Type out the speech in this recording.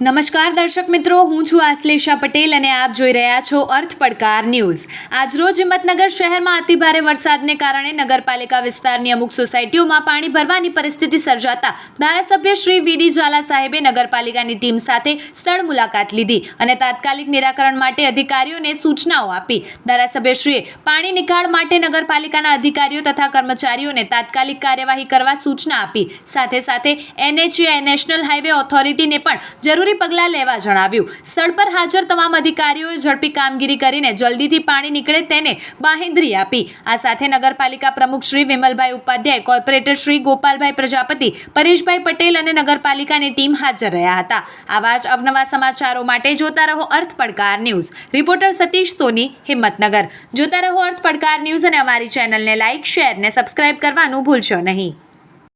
નમસ્કાર દર્શક મિત્રો, હું છું આશ્લેષા પટેલ અને આપ જોઈ રહ્યા છો અર્થ પડકાર ન્યૂઝ. આજરોજ હિંમતનગર શહેરમાં અતિભારે વરસાદને કારણે નગરપાલિકા વિસ્તારની અમુક સોસાયટીઓમાં પાણી ભરવાની પરિસ્થિતિ સર્જાતા ધારાસભ્ય શ્રી વીડી જ્વાલા સાહેબે નગરપાલિકાની ટીમ સાથે સ્થળ મુલાકાત લીધી અને તાત્કાલિક નિરાકરણ માટે અધિકારીઓને સૂચનાઓ આપી. ધારાસભ્યશ્રીએ પાણી નિકાળ માટે નગરપાલિકાના અધિકારીઓ તથા કર્મચારીઓને તાત્કાલિક કાર્યવાહી કરવા સૂચના આપી. સાથે સાથે એનએચએ, નેશનલ હાઈવે ઓથોરિટીને પણ જરૂરી પગલાં લેવા જણાવ્યું. સ્થળ પર હાજર તમામ અધિકારીઓએ ઝડપી કામગીરી કરીને જલ્દીથી પાણી નીકળે તેને બાહેંધરી આપી. આ સાથે નગરપાલિકા પ્રમુખ શ્રી વિમલભાઈ ઉપાધ્યાય, કોર્પોરેટર શ્રી ગોપાલભાઈ પ્રજાપતિ, પરેશભાઈ પટેલ અને નગરપાલિકાની ટીમ હાજર રહ્યા હતા. આવા જ અવનવા સમાચારો માટે જોતા રહો અર્થ પડકાર ન્યૂઝ. રિપોર્ટર સતીશ સોની, હિંમતનગર. જોતા રહો અર્થ પડકાર ન્યૂઝ અને અમારી ચેનલને લાઇક, શેર ને સબસ્ક્રાઇબ કરવાનું ભૂલશો નહીં.